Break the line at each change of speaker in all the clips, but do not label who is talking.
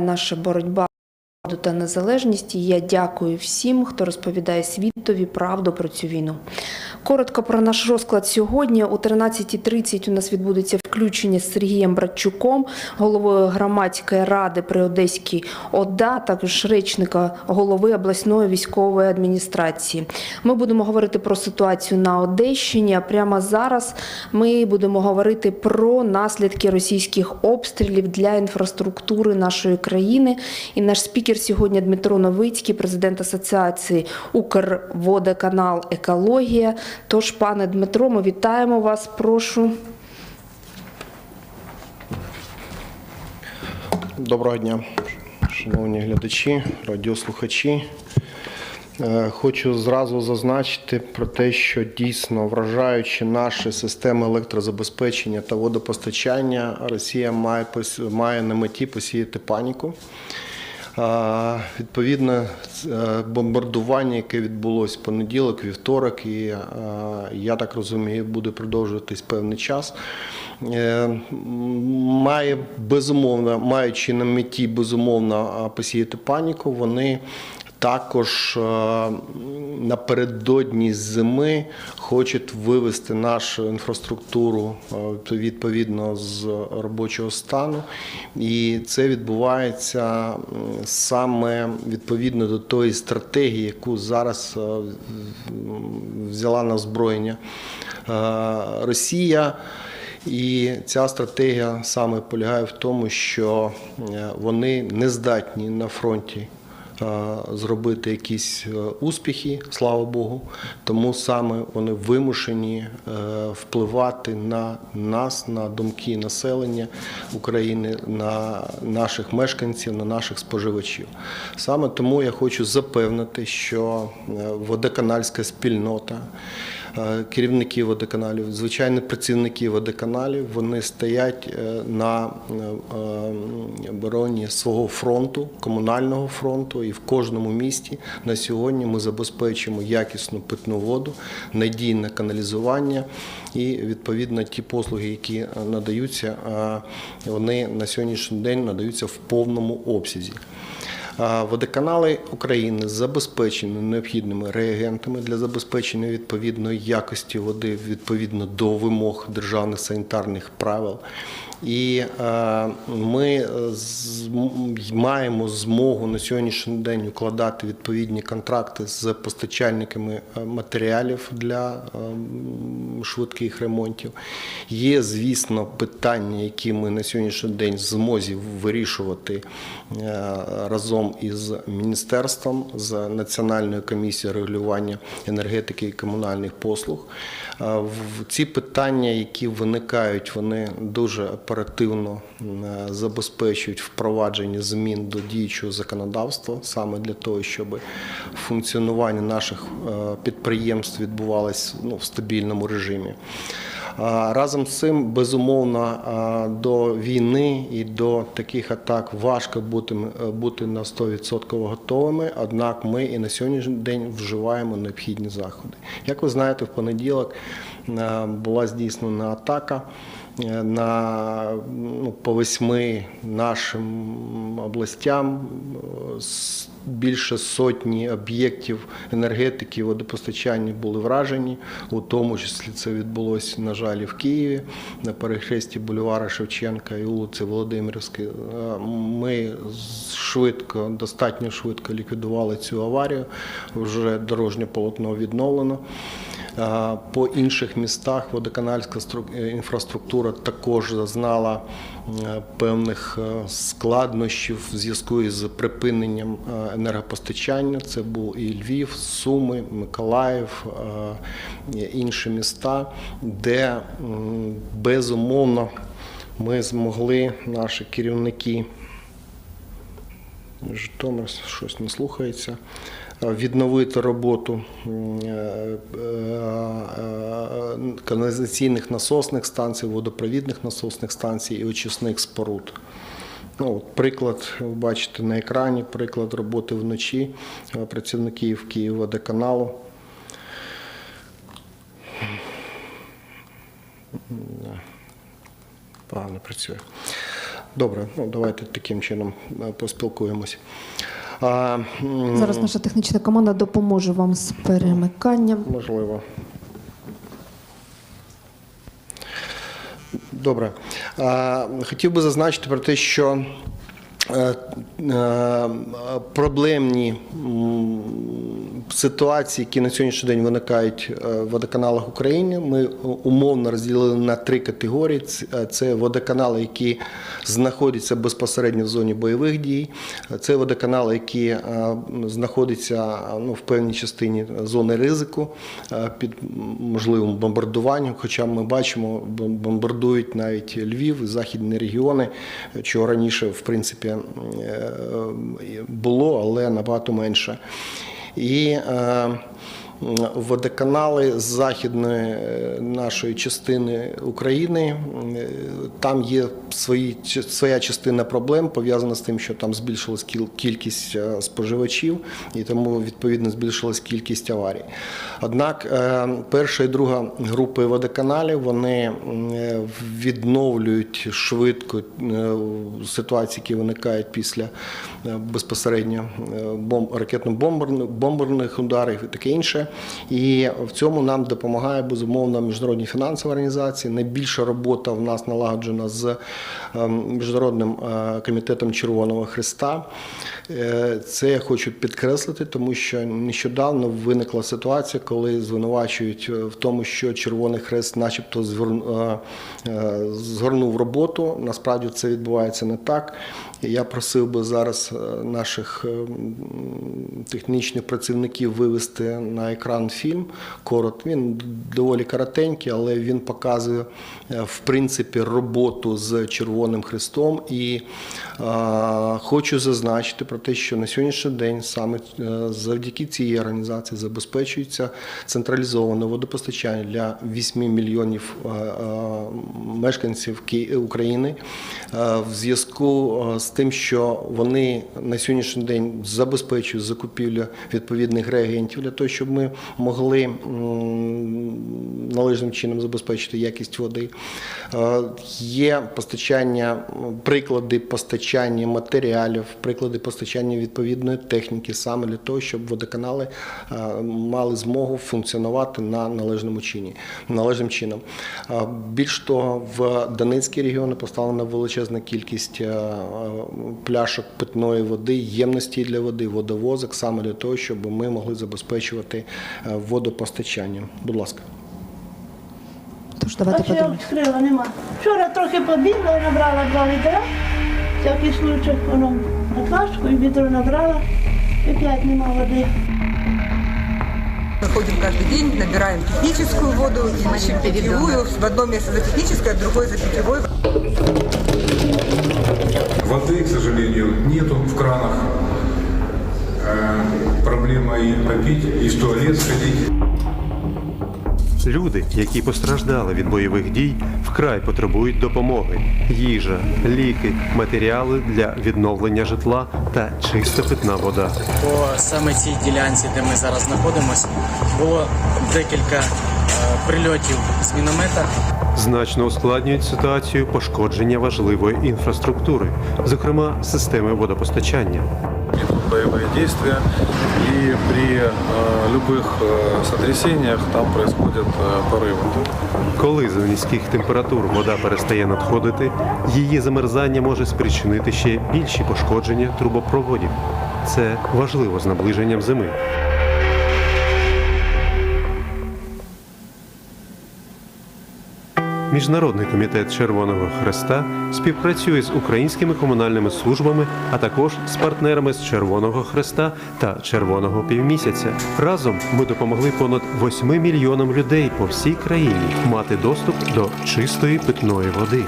наша боротьба та незалежність. І я дякую всім, хто розповідає світові правду про цю війну. Коротко про наш розклад сьогодні. О 13.30 у нас відбудеться включення з Сергієм Братчуком, головою громадської ради при Одеській ОДА, також речника голови обласної військової адміністрації. Ми будемо говорити про ситуацію на Одещині. А прямо зараз ми будемо говорити про наслідки російських обстрілів для інфраструктури нашої країни. І наш спікер сьогодні Дмитро Новицький, президент Асоціації Укрводоканал Екологія. Тож, пане Дмитро, ми вітаємо вас. Прошу.
Доброго дня, шановні глядачі, радіослухачі. Е, Хочу зразу зазначити про те, що дійсно вражаючи наші системи електрозабезпечення та водопостачання, Росія має має на меті посіяти паніку. А, Відповідно, е, бомбардування, яке відбулось в понеділок, вівторок, і е, я так розумію, буде продовжуватись певний час. е, Має безумовно, маючи на меті безумовно посіяти паніку, вони також е, напередодні зими хочуть вивести нашу інфраструктуру е, відповідно з робочого стану, і це відбувається саме відповідно до тої стратегії, яку зараз е, взяла на озброєння Росія. І ця стратегія саме полягає в тому, що вони не здатні на фронті зробити якісь е, успіхи, слава Богу. Тому саме вони вимушені е, впливати на нас, на думки населення України, на наших мешканців, на наших споживачів. Саме тому я хочу запевнити, що е, водоканальська спільнота. Е, керівники водоканалів, звичайні працівники водоканалів, вони стоять е, на е, обороні свого фронту, комунального фронту, і в кожному місті на сьогодні ми забезпечимо якісну питну воду, надійне каналізування і відповідно ті послуги, які надаються, вони на сьогоднішній день надаються в повному обсязі. Водоканали України забезпечені необхідними реагентами для забезпечення відповідної якості води відповідно до вимог державних санітарних правил. І е, ми е, маємо змогу на сьогоднішній день укладати відповідні контракти з постачальниками е, матеріалів для швидких ремонтів. Є, звісно, питання, які ми на сьогоднішній день змозі вирішувати разом із міністерством, з Національною комісією регулювання енергетики і комунальних послуг. Ці питання, які виникають, вони дуже оперативно е, забезпечують впровадження змін до діючого законодавства саме для того, щоб функціонування наших е, підприємств відбувалось ну, в стабільному режимі. Разом з цим, безумовно, до війни і до таких атак важко бути, е, бути на 100% готовими. Однак ми і на сьогоднішній день вживаємо необхідні заходи. Як ви знаєте, в понеділок е, була здійснена атака е, на ну, по восьми нашим областям. е, Більше сотні об'єктів енергетики, водопостачання були вражені, у тому числі це відбулося, на жаль, в Києві на перехресті бульвара Шевченка і вулиці Володимирської. Е, Ми швидко, достатньо швидко ліквідували цю аварію. Вже дорожнє полотно відновлено. По інших містах водоканальська е, інфраструктура також зазнала е, певних е, складнощів в зв'язку із припиненням енергопостачання. Це був і Львів, Суми, Миколаїв, інші міста, де безумовно ми змогли, наші керівники. Житомир щось не слухається. Е, Відновити роботу м, е, е, каналізаційних насосних станцій, водопровідних насосних станцій і очисних споруд. Ну, от приклад, ви бачите на екрані, приклад роботи вночі е, працівників Київводоканалу. Погано працює. Добре, ну давайте таким чином е, поспілкуємось.
Зараз наша технічна команда допоможе вам з перемиканням.
Можливо. Добре. Хотів би зазначити про те, що проблемні ситуації, які на сьогоднішній день виникають е, в водоканалах України, ми умовно розділили на три категорії. Е, Це водоканали, які знаходяться безпосередньо в зоні бойових дій. Це водоканали, які е, знаходяться ну, в певній частині зони ризику е, під можливим бомбардуванням. Хоча ми бачимо, бомбардують навіть Львів, західні регіони, чого раніше, в принципі, е, було, але набагато менше. І е, водоканали з західної е, нашої частини України. е, Там є свої, своя частина проблем, пов'язана з тим, що там збільшилась кіл- кількість е, споживачів, і тому відповідно збільшилась кількість аварій. Однак перша і друга групи водоканалів вони відновлюють швидко ситуації, які виникають після безпосередньо е, бом- ракетно-бомберних ударів і таке інше. І в цьому нам допомагає безумовно міжнародні фінансові організації. Найбільша робота в нас налагоджена з е, міжнародним е, комітетом Червоного Христа. Е, Це я хочу підкреслити, тому що нещодавно виникла ситуація, коли звинувачують е, в тому, що Червоний Хрест, начебто, згорн- згорнув роботу. Насправді це відбувається не так. Я просив би зараз наших е, технічних працівників вивести на екран фільм. Корот. Він доволі коротенький, але він показує е, в принципі роботу з Червоним Хрестом. І е, хочу зазначити про те, що на сьогоднішній день саме е, завдяки цій організації забезпечується централізоване водопостачання для 8 мільйонів е, е, мешканців України е, в зв'язку е, з тим, що вони на сьогоднішній день забезпечують закупівлю відповідних реагентів для того, щоб ми могли належним чином забезпечити якість води. Е, Є постачання, приклади постачання матеріалів, приклади постачання відповідної техніки саме для того, щоб водоканали е, мали змогу функціонувати на належному чині, належним чином. Е, Більш того, в Донецькій регіоні поставлена величезна кількість пляшок питної води, ємності для води, водовозок саме для того, щоб ми могли забезпечувати е, водопостачання. Будь ласка.
Тож давайте
Бачу, я
подивимось.
відкрила, нема. Вчора трохи побігла, набрала два літра, всякий случай, воно на флажку і відро набрала, і п'ять нема води.
Мы ходим каждый день, набираем техническую воду, ищем питьевую. В одном месте за технической, а в другой за питьевой.
Воды, к сожалению, нету в кранах. Проблема и попить, и в туалет сходить.
Люди, які постраждали від бойових дій, вкрай потребують допомоги: їжа, ліки, матеріали для відновлення житла та чиста питна вода.
По саме цій ділянці, де ми зараз знаходимося, було декілька е, прильотів з міномета.
Значно ускладнюють ситуацію пошкодження важливої інфраструктури, зокрема системи водопостачання
идут боевые действия, и при э, любых э, сотрясениях там происходят э, порывы.
Коли за низьких температур вода перестає надходити, її замерзання може спричинити ще більші пошкодження трубопроводів. Це важливо з наближенням зими. Міжнародний комітет Червоного Хреста співпрацює з українськими комунальними службами, а також з партнерами з Червоного Хреста та Червоного Півмісяця. Разом ми допомогли понад 8 мільйонам людей по всій країні мати доступ до чистої питної води.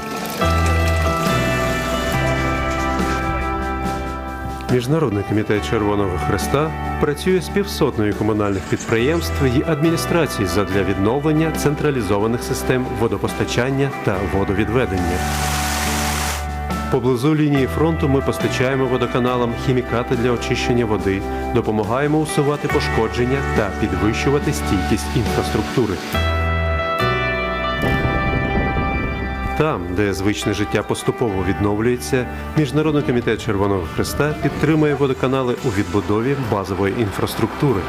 Міжнародний комітет Червоного Хреста працює з півсотнею комунальних підприємств і адміністрацій задля відновлення централізованих систем водопостачання та водовідведення. Поблизу лінії фронту ми постачаємо водоканалам хімікати для очищення води, допомагаємо усувати пошкодження та підвищувати стійкість інфраструктури. Там, де звичне життя поступово відновлюється, Міжнародний комітет Червоного Христа підтримує водоканали у відбудові базової інфраструктури.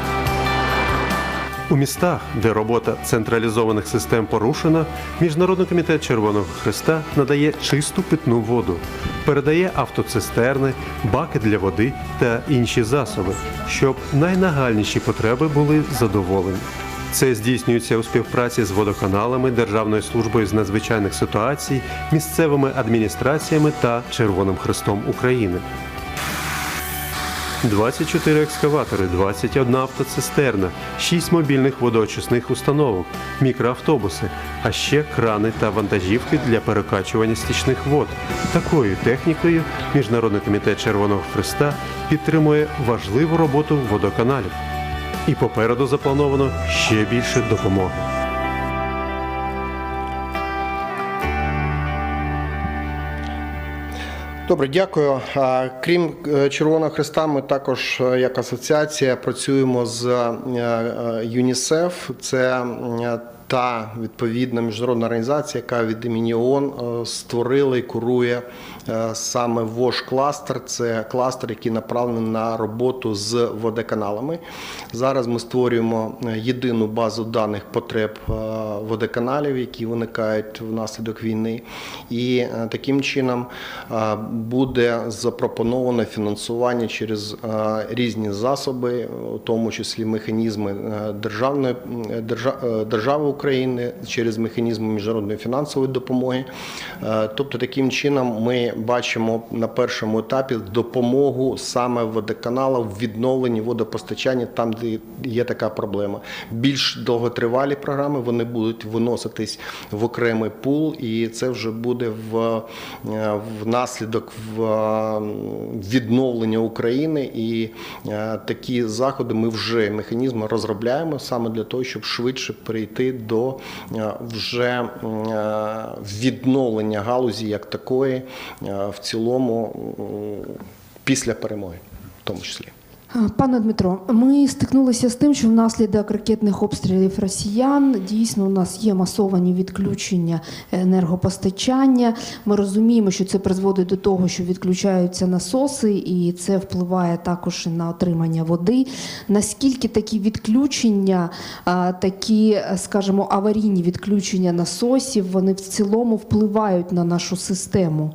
У містах, де робота централізованих систем порушена, Міжнародний комітет Червоного Христа надає чисту питну воду, передає автоцистерни, баки для води та інші засоби, щоб найнагальніші потреби були задоволені. Це здійснюється у співпраці з водоканалами, Державною службою з надзвичайних ситуацій, місцевими адміністраціями та Червоним Хрестом України. 24 екскаватори, 21 автоцистерна, 6 мобільних водоочисних установок, мікроавтобуси, а ще крани та вантажівки для перекачування стічних вод. Такою технікою Міжнародний комітет Червоного Христа підтримує важливу роботу водоканалів. І попереду заплановано ще більше допомоги.
Добре, дякую. Крім е, Червоного Христа, ми також е, як асоціація працюємо з е, ЮНІСЕФ. Це та відповідна міжнародна організація, яка від імені ООН створила і курує саме ВОЖ кластер. Це кластер, який направлений на роботу з водоканалами. Зараз ми створюємо е, єдину базу даних потреб е, водоканалів, які виникають внаслідок війни. І е, таким чином е, буде запропоновано фінансування через е, різні засоби, у тому числі механізми е, державної е, е, держави України через механізми міжнародної фінансової допомоги. Е, Тобто, таким чином ми бачимо на першому етапі допомогу саме водоканалам в відновленні водопостачання там, де є така проблема. Більш довготривалі програми вони будуть виноситись в окремий пул, і це вже буде в, е, внаслідок в е, відновлення України. І е, такі заходи ми вже механізми розробляємо саме для того, щоб швидше перейти до е, вже е, відновлення галузі як такої е, в цілому після перемоги, в тому числі.
Пане Дмитро, ми стикнулися з тим, що внаслідок ракетних обстрілів росіян дійсно у нас є масовані відключення енергопостачання. Ми розуміємо, що це призводить до того, що відключаються насоси, і це впливає також на отримання води. Наскільки такі відключення, такі, скажімо, аварійні відключення насосів, вони в цілому впливають на нашу систему?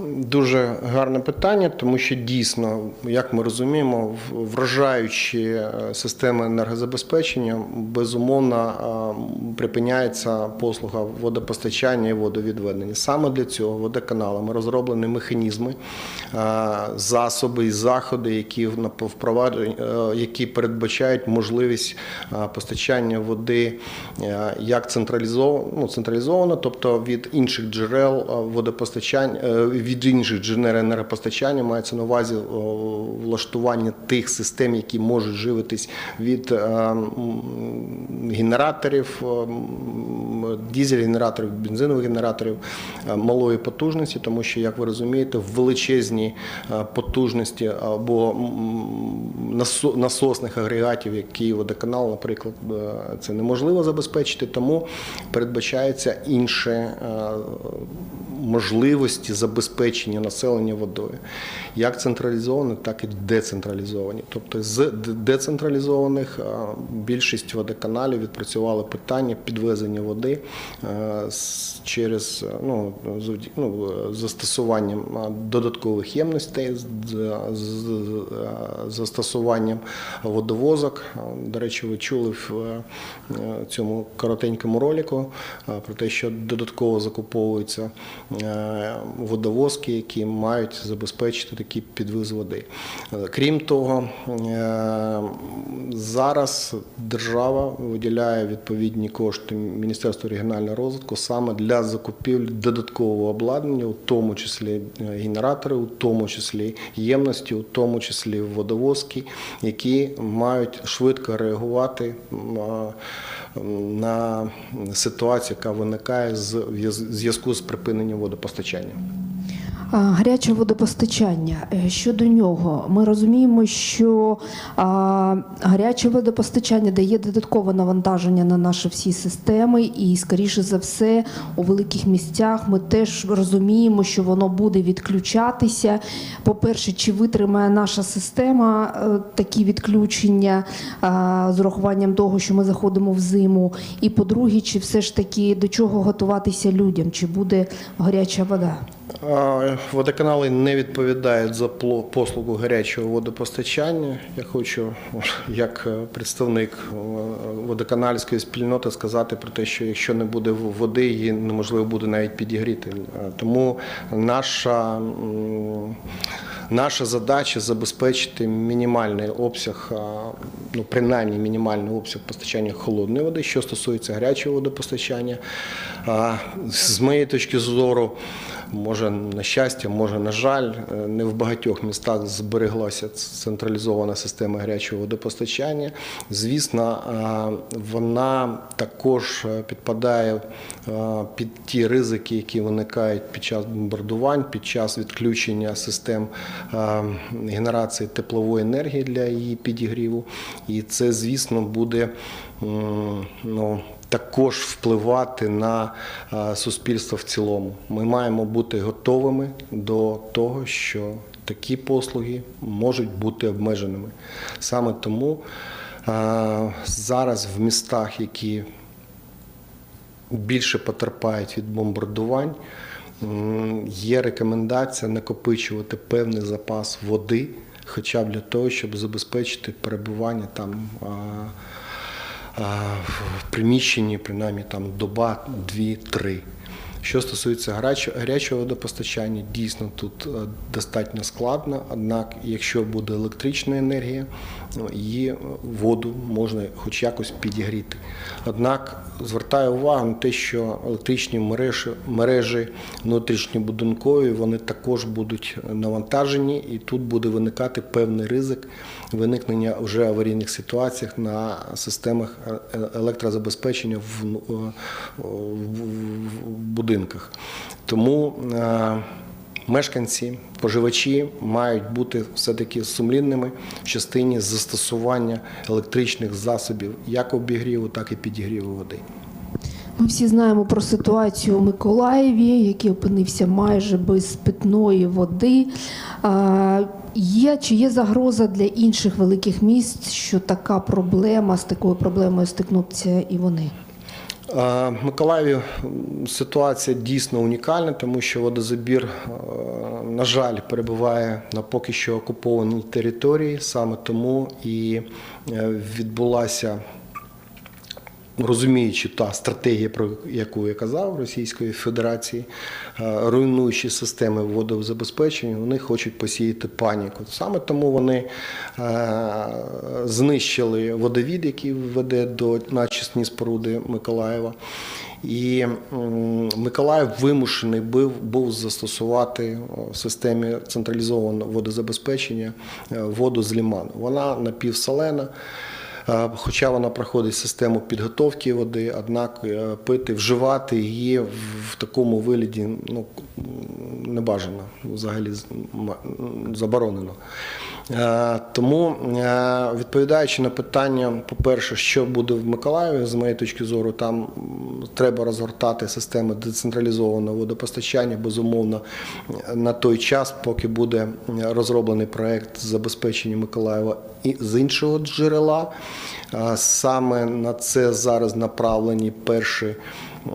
Дуже гарне питання, тому що дійсно, як ми розуміємо, вражаючі е, системи енергозабезпечення безумовно припиняється послуга водопостачання і водовідведення. Саме для цього водоканалами розроблені механізми, засоби і заходи, які е, які передбачають можливість постачання води е, як централізовано, ну, централізовано, тобто від інших джерел водопостачання, е, від інших джерел енергопостачання мається на увазі влаштування тих систем, які можуть живитись від е, генераторів, е, дізель-генераторів, бензинових генераторів малої потужності, тому що, як ви розумієте, величезні потужності або насосних агрегатів, як Київводоканал, наприклад, це неможливо забезпечити, тому передбачається інше можливості забезпечення населення водою, як централізовані, так і децентралізовані. Тобто з децентралізованих більшість водоканалів відпрацювали питання підвезення води е, через е, ну, ну, е, застосуванням додаткових ємностей, з- застосуванням водовозок. До речі, ви чули в цьому коротенькому ролику про те, що додатково закуповуються водовозки, які мають забезпечити такий підвіз води. Е, Крім того, е, зараз держава виділяє відповідні кошти Міністерству регіонального розвитку саме для закупівлі додаткового обладнання, у тому числі е, генератори, у тому числі ємності, у тому числі водовозки, які мають швидко реагувати на ситуацію, яка виникає з зв'язку з припиненням водопостачання.
Гаряче водопостачання. Е, Щодо нього, ми розуміємо, що гаряче водопостачання дає додаткове навантаження на наші всі системи, і, скоріше за все, у великих місцях ми теж розуміємо, що воно буде відключатися. По-перше, чи витримає наша система е, такі відключення а, з урахуванням того, що ми заходимо в зиму? І по-друге, чи все ж таки до чого готуватися людям? Чи буде гаряча вода?
Водоканали не відповідають за послугу гарячого водопостачання. Я хочу, як е, представник е, водоканальської спільноти, сказати про те, що якщо не буде води, її неможливо буде навіть підігріти. Е, Тому наша, наша задача забезпечити мінімальний обсяг, ну принаймні мінімальний обсяг постачання холодної води, що стосується гарячого водопостачання. З моєї точки зору. Може, на щастя, може, на жаль, е, не в багатьох містах збереглася централізована система гарячого водопостачання. Звісно, вона також е, підпадає е, під ті ризики, які виникають під час бомбардувань, під час відключення систем генерації теплової енергії для її підігріву. І це, звісно, буде ну, також впливати на е, суспільство в цілому. Ми маємо бути готовими до того, що такі послуги можуть бути обмеженими. Саме тому е, зараз в містах, які більше потерпають від бомбардувань, є рекомендація накопичувати певний запас води, хоча б для того, щоб забезпечити перебування там. в приміщенні принаймні там доба, дві-три. Що стосується гарячого, водопостачання, дійсно тут е, достатньо складно. Однак, якщо буде електрична енергія, ну, її е, воду можна хоч якось підігріти. Однак звертаю увагу на те, що електричні мережі, мережі внутрішньобудинкові вони також будуть навантажені, і тут буде виникати певний ризик виникнення вже аварійних ситуаціях на системах е- електрозабезпечення в, е, в будинках. Тому е, мешканці, споживачі мають бути все-таки сумлінними в частині застосування електричних засобів як обігріву, так і підігріву води.
Ми всі знаємо про ситуацію у Миколаєві, який опинився майже без питної води. Є чи є загроза для інших великих міст, що така проблема з такою проблемою стикнуться і вони?
Е, Миколаєві ситуація дійсно унікальна, тому що водозабір, е, на жаль, перебуває на поки що окупованій території. Саме тому і е, відбулася. Розуміючи та стратегія, про яку я казав Російської Федерації, е, руйнуючи системи водозабезпечення, вони хочуть посіяти паніку. Саме тому вони е, знищили водовід, який веде до начисні споруди Миколаєва. І Миколаїв вимушений був, був застосувати в системі централізованого водозабезпечення е, воду з ліману. Вона напівсолена. Е, Хоча вона проходить систему підготовки води, однак е, пити, вживати її в такому вигляді ну, не бажано, взагалі заборонено. Е, Тому, е, відповідаючи на питання, по-перше, що буде в Миколаєві, з моєї точки зору, там треба розгортати системи децентралізованого водопостачання, безумовно, на той час, поки буде е, розроблений проект забезпечення Миколаєва і з іншого джерела. Саме на це зараз направлені перші. Е,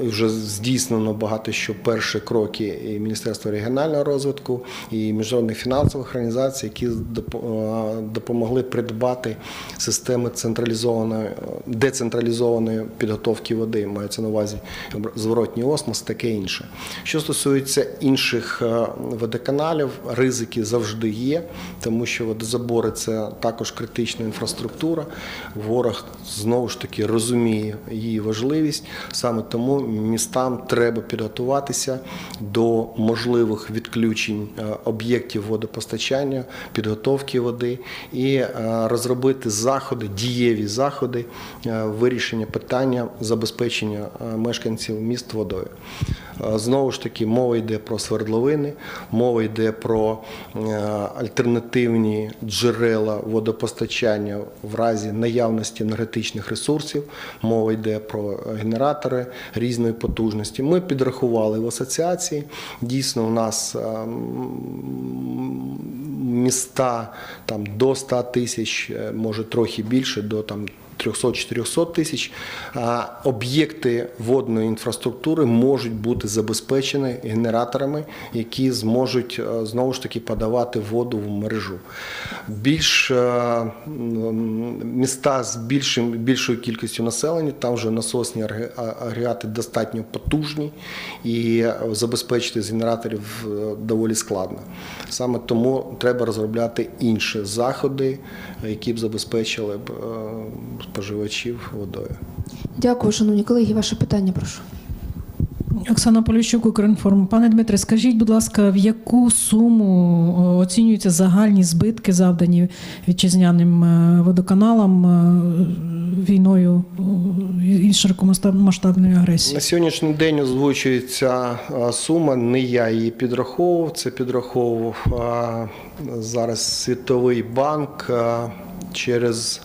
Вже здійснено багато що перші кроки і Міністерства регіонального розвитку, і міжнародних фінансових організацій, які е, допомогли придбати системи централізованої, е, децентралізованої підготовки води. Мається на увазі зворотній осмос, таке інше. Що стосується інших водоканалів, ризики завжди є, тому що водозабори це також критична інфраструктура. Ворог знову ж таки розуміє її важливість. Саме тому містам треба підготуватися до можливих відключень е, об'єктів водопостачання, підготовки води і е, розробити заходи, дієві заходи е, вирішення питання забезпечення мешканців міст водою. Е, Знову ж таки, мова йде про свердловини, мова йде про е, альтернативні джерела водопостачання в разі наявності енергетичних ресурсів. Мова йде про генератори різної потужності. Ми підрахували в асоціації. Дійсно, у нас е, міста там до 100 тисяч, е, може трохи більше, до там 300-400 тисяч об'єкти водної інфраструктури можуть бути забезпечені генераторами, які зможуть е, знову ж таки подавати воду в мережу. Більш е, міста з більшим більшою кількістю населення, там вже насосні агре- агрегати достатньо потужні і е, забезпечити з генераторів доволі складно. Саме тому треба розробляти інші заходи, які б забезпечили б споживачів водою.
Дякую, шановні колеги. Ваше питання, прошу.
Оксана Поліщук, Укрінформ. Пане Дмитре, скажіть, будь ласка, в яку суму оцінюються загальні збитки, завдані вітчизняним е, водоканалам е, війною і широкомасштабною агресією?
На сьогоднішній день озвучується сума. Не я її підраховував. Це підраховував зараз Світовий банк через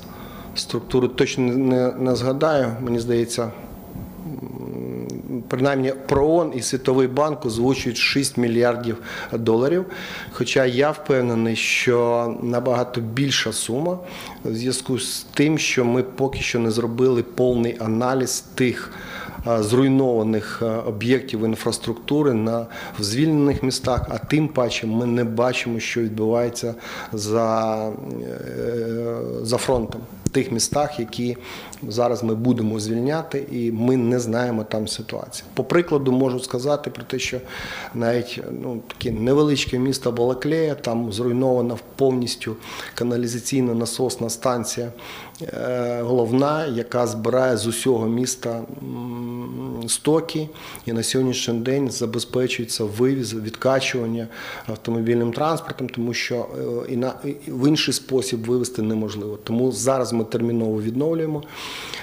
структуру. Точно не, не згадаю. Мені здається, принаймні ПРООН і Світовий банк озвучують 6 мільярдів доларів. Хоча я впевнений, що набагато більша сума в зв'язку з тим, що ми поки що не зробили повний аналіз тих е, зруйнованих е, об'єктів інфраструктури на в звільнених містах, а тим паче ми не бачимо, що відбувається за, е, за фронтом. Тих містах, які зараз ми будемо звільняти, і ми не знаємо там ситуації. По прикладу можу сказати про те, що навіть ну, таке невеличке місто Балаклея, там зруйнована повністю каналізаційна насосна станція е, головна, яка збирає з усього міста стоки, і на сьогоднішній день забезпечується вивіз, відкачування автомобільним транспортом, тому що е, і на в інший спосіб вивезти неможливо. Тому зараз ми терміново відновлюємо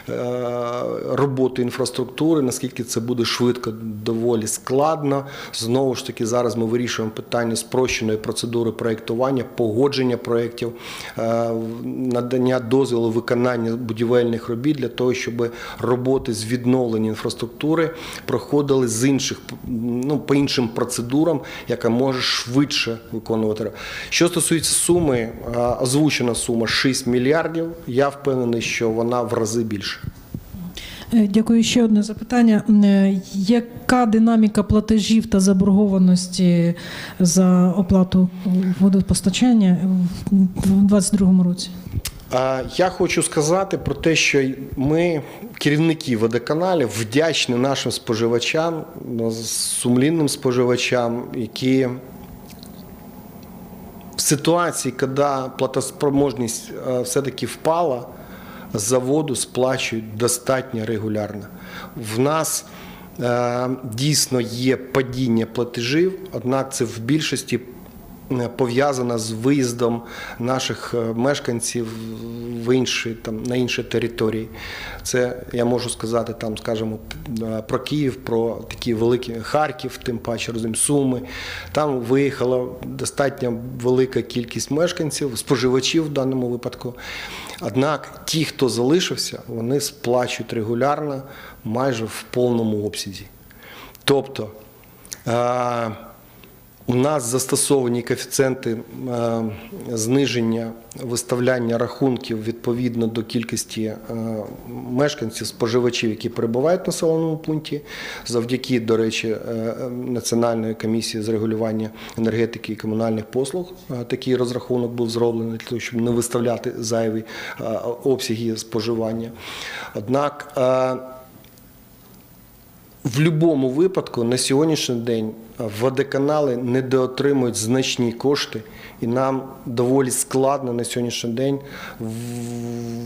е, роботу інфраструктури. Наскільки це буде швидко, доволі складно. Знову ж таки, зараз ми вирішуємо питання спрощеної процедури проєктування, погодження проєктів, е, надання дозволу виконання будівельних робіт для того, щоб роботи з відновлення інфраструктури проходили з інших ну, по іншим процедурам, яка може швидше виконувати. Що стосується суми, е, озвучена сума 6 мільярдів. Я впевнений, що вона в рази більше.
Е, Дякую. Ще одне запитання. Е, Яка динаміка платежів та заборгованості за оплату водопостачання в 2022 році?
Я хочу сказати про те, що ми, керівники водоканалів, вдячні нашим споживачам, ну, сумлінним споживачам, які в ситуації, коли платоспроможність е, все-таки впала, за воду сплачують достатньо регулярно. В нас е, дійсно є падіння платежів, однак це в більшості пов'язано з виїздом наших е, мешканців в інші, там, на інші території. Це я можу сказати, там, скажімо, е, про Київ, про такі великі Харків, тим паче розумію, Суми. Там виїхала достатньо велика кількість мешканців, споживачів в даному випадку. Однак ті, хто залишився, вони сплачують регулярно майже в повному обсязі. Тобто е, у нас застосовані коефіцієнти е, зниження виставляння рахунків відповідно до кількості е, мешканців, споживачів, які перебувають в населеному пункті, завдяки, до речі, е, Національної комісії з регулювання енергетики і комунальних послуг. Такий розрахунок був зроблений для того, щоб не виставляти зайві обсяги споживання. Однак в будь-якому випадку на сьогоднішній день водоканали недоотримують значні кошти, і нам доволі складно на сьогоднішній день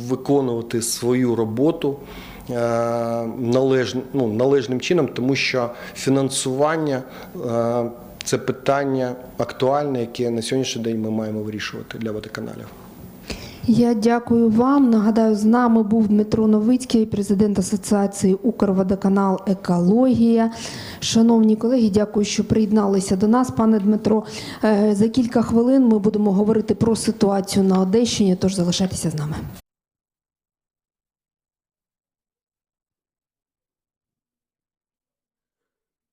виконувати свою роботу е, належ, ну, належним чином, тому що фінансування е, це питання актуальне, яке на сьогоднішній день ми маємо вирішувати для водоканалів.
Я дякую вам. Нагадаю, з нами був Дмитро Новицький, президент Асоціації Укрводоканал Екологія. Шановні колеги, дякую, що приєдналися до нас. Пане Дмитро, е, за кілька хвилин ми будемо говорити про ситуацію на Одещині, тож залишайтеся з нами.